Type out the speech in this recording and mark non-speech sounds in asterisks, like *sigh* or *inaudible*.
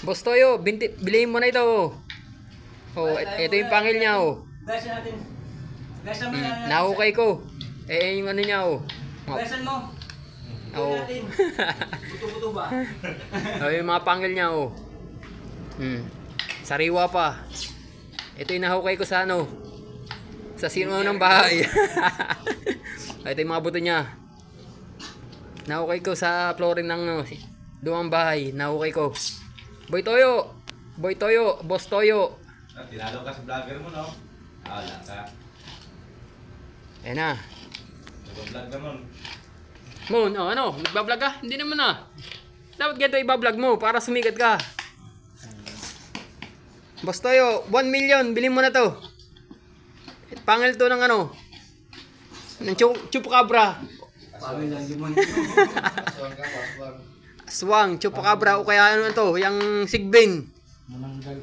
Boss Toyo, binti, bilhin mo na ito. Oh, oh ito yung pangil niya oh. Gasan natin. Gasan mo Hmm, na. nahukay ko. Eh, yung ano niya oh. Oh, Gasan mo. Oo. Ito natin. *laughs* Buto-buto ba? oh, yung mga pangil niya oh. Hmm. Sariwa pa. Ito yung nahukay ko sa ano. Sa sino ng bahay. *laughs* ito yung mga buto niya. Nahukay ko sa flooring ng ano, lumang bahay. Nahukay ko. Boy Toyo. Boy Toyo. Boss Toyo. Ah, Tinalo ka sa vlogger mo, no? Ah, wala ka. Ayan na. Nag-vlog naman. Moon, oh, ano? Nagbablog ka? Hindi naman ah. Dapat ganito ibablog mo para sumikat ka. Boss Toyo, 1 million, bilhin mo na to. Pangil to ng ano? Ng chup chupacabra. Pagod lang limon. *laughs* Aswang ka, aswang. Aswang, chupacabra o kaya ano to, yung sigbin. Mananggal.